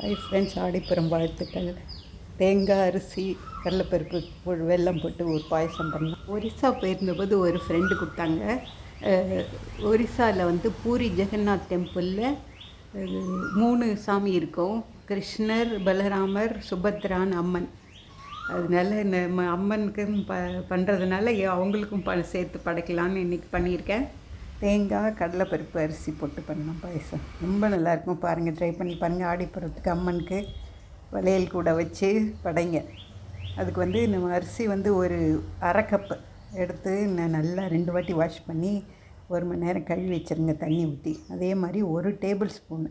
Hi friends ஆடிப்புறம் வாழ்த்துக்கள். தேங்காய் அரிசி கடலப்பருப்பு வெள்ளம் போட்டு ஒரு பாயசம் பண்ணோம். ஒரிசா போயிருந்தபோது ஒரு ஃப்ரெண்டு கொடுத்தாங்க. ஒரிசாவில் வந்து பூரி ஜெகநாத் டெம்பிளில் மூணு சாமி இருக்கும். கிருஷ்ணர் பலராமர் சுபத்ரான் அம்மன். அதனால நம்ம அம்மனுக்கு ப பண்ணுறதுனால அவங்களுக்கும் ப சேர்த்து படைக்கலான்னு இன்றைக்கி பண்ணியிருக்கேன். தேங்காய் கடலைப்பருப்பு அரிசி போட்டு பண்ணோம் பாயசம். ரொம்ப நல்லாயிருக்கும் பாருங்கள் ட்ரை பண்ணி பாருங்கள் ஆடிப்புறத்துக்கு அம்மனுக்கு வளையல் கூட வச்சு படைங்க. அதுக்கு வந்து நம்ம அரிசி வந்து ஒரு அரை கப்பு எடுத்து நான் நல்லா ரெண்டு வாட்டி வாஷ் பண்ணி ஒரு மணி நேரம் கழுவி வச்சுருங்க தண்ணி ஊற்றி அதே மாதிரி ஒரு டேபிள் ஸ்பூன்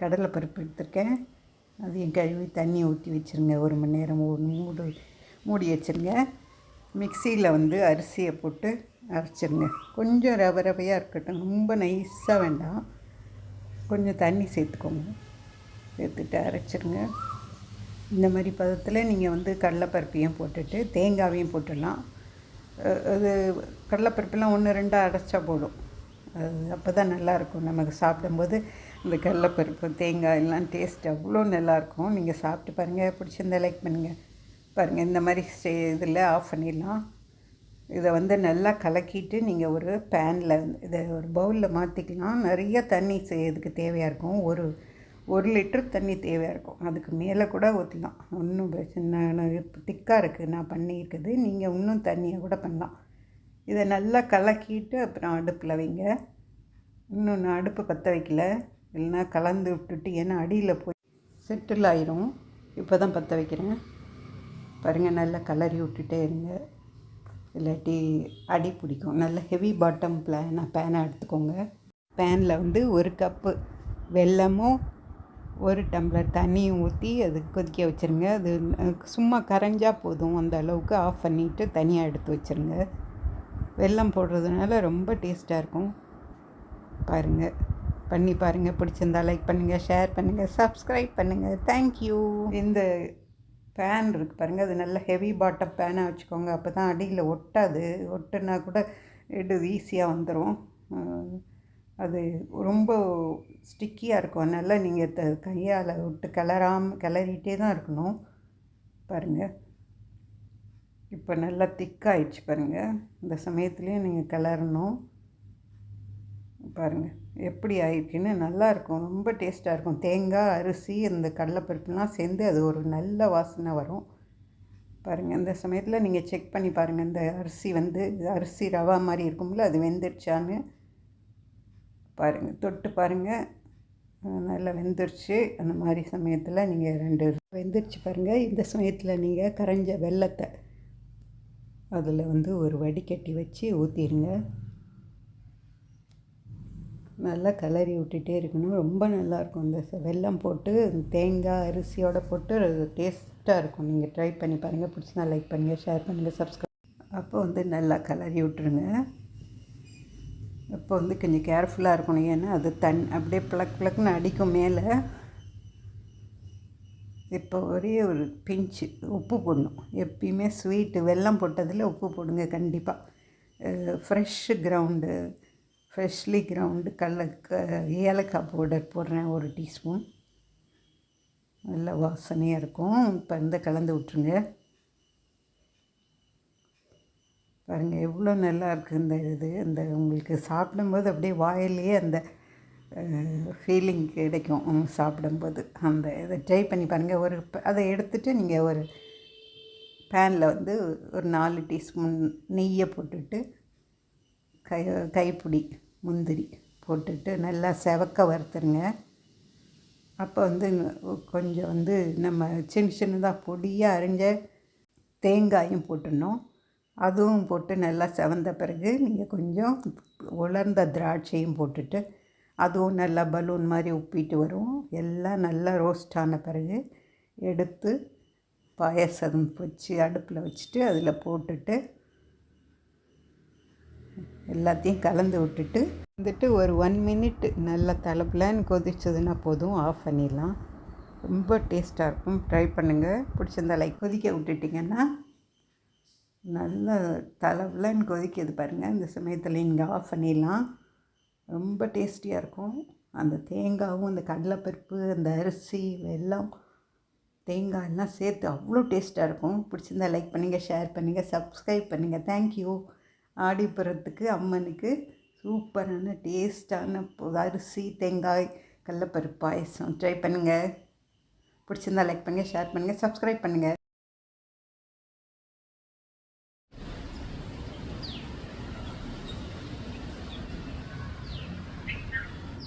கடலைப்பருப்பு எடுத்திருக்கேன். அதையும் கழுவி தண்ணி ஊற்றி வச்சுருங்க. ஒரு மணி நேரம் ஒரு மூடு மூடி வச்சுருங்க. மிக்சியில் வந்து அரிசியை போட்டு அரைச்சிருங்க. கொஞ்சம் ரவை ரவையாக இருக்கட்டும். ரொம்ப நைஸாக வேண்டாம். கொஞ்சம் தண்ணி சேர்த்துக்கோங்க. சேர்த்துட்டு அரைச்சிருங்க. இந்த மாதிரி பதத்தில் நீங்கள் வந்து கடலைப்பருப்பையும் போட்டுட்டு தேங்காவையும் போட்டுடலாம். அது கடலைப்பருப்பெல்லாம் ஒன்று ரெண்டாக அரைச்சா போடும் அது அப்போ தான் நல்லாயிருக்கும் நமக்கு சாப்பிடும்போது இந்த கடலைப்பருப்பு தேங்காய் எல்லாம் டேஸ்ட் அவ்வளோ நல்லாயிருக்கும் நீங்கள் சாப்பிட்டு பாருங்கள் பிடிச்சிருந்தா லைக் பண்ணுங்கள் பாருங்கள் இந்த மாதிரி ஸ்டே இதில் ஆஃப் பண்ணிடலாம். இதை வந்து நல்லா கலக்கிட்டு நீங்கள் ஒரு பேனில் இதை ஒரு பவுலில் மாற்றிக்கலாம் நிறைய தண்ணி சே- இதுக்கு தேவையாக இருக்கும். ஒரு ஒரு லிட்டர் தண்ணி தேவையாக இருக்கும். அதுக்கு மேலே கூட ஊற்றலாம் ஒன்றும் பிரச்சனை திக்காக இருக்குது நான் பண்ணியிருக்குது நீங்கள் இன்னும் தண்ணியை கூட பண்ணலாம். இதை நல்லா கலக்கிட்டு அப்புறம் அடுப்பில் வைங்க. இன்னும் நான் அடுப்பு பற்ற வைக்கல. இல்லைன்னா கலந்து விட்டுட்டு ஏன்னா அடியில் போய் செட்டில் ஆயிரும். இப்போ தான் பற்ற வைக்கிறேன். பாருங்கள் நல்லா கலரி விட்டுட்டே இருங்க. இல்லாட்டி அடி பிடிக்கும். நல்ல ஹெவி பாட்டம் பிளான பேனை எடுத்துக்கோங்க. பேனில் வந்து ஒரு கப்பு வெல்லமும் ஒரு டம்ளர் தண்ணியும் ஊற்றி அது கொதிக்க வச்சுருங்க. அது சும்மா கரைஞ்சால் போதும். அந்த அளவுக்கு ஆஃப் பண்ணிவிட்டு தனியாக எடுத்து வச்சுருங்க. வெல்லம் போடுறதுனால ரொம்ப டேஸ்ட்டாக இருக்கும். பாருங்கள் பண்ணி பாருங்கள் பிடிச்சிருந்தா லைக் பண்ணுங்கள் ஷேர் பண்ணுங்கள் சப்ஸ்கிரைப் பண்ணுங்கள் தேங்க்யூ இந்த பேன் இருக்குது பாருங்கள் அது நல்ல ஹெவி பாட்டம் பேனாக வச்சுக்கோங்க. அப்போ தான் அடியில் ஒட்டாது. ஒட்டுனா கூட எடுது ஈஸியாக வந்துடும் அது ரொம்ப ஸ்டிக்கியாக இருக்கும். அதனால் நீங்கள் த கையால் விட்டு கிளறாம கிளறிட்டே தான் இருக்கணும். பாருங்கள் இப்போ நல்லா திக்காகிடுச்சு பாருங்கள் இந்த சமயத்துலேயும் நீங்கள் கிளறணும். பாருங்கள் எப்படி ஆயிருக்குன்னு நல்லாயிருக்கும் ரொம்ப டேஸ்ட்டாக இருக்கும். தேங்காய் அரிசி இந்த கடலைப்பருப்புலாம் சேர்ந்து அது ஒரு நல்ல வாசனை வரும். பாருங்கள் இந்த சமயத்தில் நீங்கள் செக் பண்ணி பாருங்கள் இந்த அரிசி வந்து அரிசி ரவா மாதிரி இருக்கும்ல அது வெந்துருச்சான்னு. பாருங்கள் தொட்டு பாருங்கள் நல்லா வெந்துருச்சு. அந்த மாதிரி சமயத்தில் நீங்கள் ரெண்டு வெந்துருச்சு பாருங்கள் இந்த சமயத்தில் நீங்கள் கரைஞ்ச வெல்லத்தை அதில் வந்து ஒரு வடிகட்டி வச்சு ஊற்றிடுங்க நல்லா கிளறி விட்டுட்டே இருக்கணும். ரொம்ப நல்லாயிருக்கும் இந்த வெல்லம் போட்டு தேங்காய் அரிசியோடு போட்டு டேஸ்ட்டாக இருக்கும். நீங்கள் ட்ரை பண்ணி பாருங்கள் பிடிச்சினா லைக் பண்ணுங்கள் ஷேர் பண்ணுங்கள் சப்ஸ்கிரைப் அப்போ வந்து நல்லா கிளறி விட்டுருங்க. அப்போ வந்து கொஞ்சம் கேர்ஃபுல்லாக இருக்கணும். ஏன்னா அது தன் அப்படியே பிளக் பிளக்குன்னு அடிக்கும் மேலே. இப்போ ஒரே ஒரு பிஞ்சு உப்பு போடணும். எப்பயுமே ஸ்வீட்டு வெல்லம் போட்டதில் உப்பு போடுங்க கண்டிப்பாக ஃப்ரெஷ்ஷு கிரவுண்டு ஃப்ரெஷ்லி கிரவுண்டு கடல ஏலக்காய் பவுடர் போடுறேன் ஒரு டீஸ்பூன். நல்ல வாசனையாக இருக்கும். இப்போ இந்த கலந்து விட்ருங்க பாருங்கள் எவ்வளோ நல்லா இருக்குது இந்த இது. இந்த உங்களுக்கு சாப்பிடும்போது அப்படியே வாயிலேயே அந்த ஃபீலிங் கிடைக்கும். சாப்பிடும்போது. அந்த இதை ட்ரை பண்ணி பாருங்கள் ஒரு அதை எடுத்துகிட்டு நீங்கள் ஒரு பேனில் வந்து ஒரு நாலு டீஸ்பூன் நெய்யை போட்டுட்டு கை கைப்பிடி முந்திரி போட்டுட்டு நல்லா செவக்க வறுத்துருங்க. அப்போ வந்து கொஞ்சம் வந்து நம்ம சின்ன சின்னதாக பொடியாக அரிஞ்ச தேங்காயும் போட்டுடணும். அதுவும் போட்டு நல்லா செவந்த பிறகு நீங்கள் கொஞ்சம் உலர்ந்த திராட்சையும் போட்டுட்டு அதுவும் நல்லா பலூன் மாதிரி உப்பிட்டு வரும். எல்லாம் நல்லா ரோஸ்ட் ஆன பிறகு எடுத்து பாயசம் வச்சு அடுப்பில் வச்சுட்டு அதில் போட்டுட்டு எல்லாத்தையும் கலந்து விட்டுட்டு வந்துட்டு ஒரு ஒன் மினிட் நல்லா தலைப்பிலன்னு கொதிச்சதுன்னா போதும். ஆஃப் பண்ணிடலாம். ரொம்ப டேஸ்ட்டாக இருக்கும். ட்ரை பண்ணுங்கள் பிடிச்சிருந்தா லைக் கொதிக்க விட்டுட்டிங்கன்னா நல்லா தலைப்பிலன்னு கொதிக்கிறது பாருங்கள் இந்த சமயத்தில் நீங்கள் ஆஃப் பண்ணிடலாம். ரொம்ப டேஸ்டியாக இருக்கும். அந்த தேங்காயும் அந்த கடலைப்பருப்பு அந்த அரிசி வெல்லம் தேங்காய் எல்லாம் சேர்த்து அவ்வளோ டேஸ்ட்டாக இருக்கும். பிடிச்சிருந்தா லைக் பண்ணுங்கள் ஷேர் பண்ணுங்கள் சப்ஸ்கிரைப் பண்ணுங்கள் தேங்க்யூ ஆடிப்புறத்துக்கு அம்மனுக்கு சூப்பரான டேஸ்டான அரிசி தேங்காய் கடலப்பருப்பு பாயசம். ட்ரை பண்ணுங்கள் பிடிச்சிருந்தா லைக் பண்ணுங்கள் ஷேர் பண்ணுங்கள் சப்ஸ்கிரைப் பண்ணுங்கள்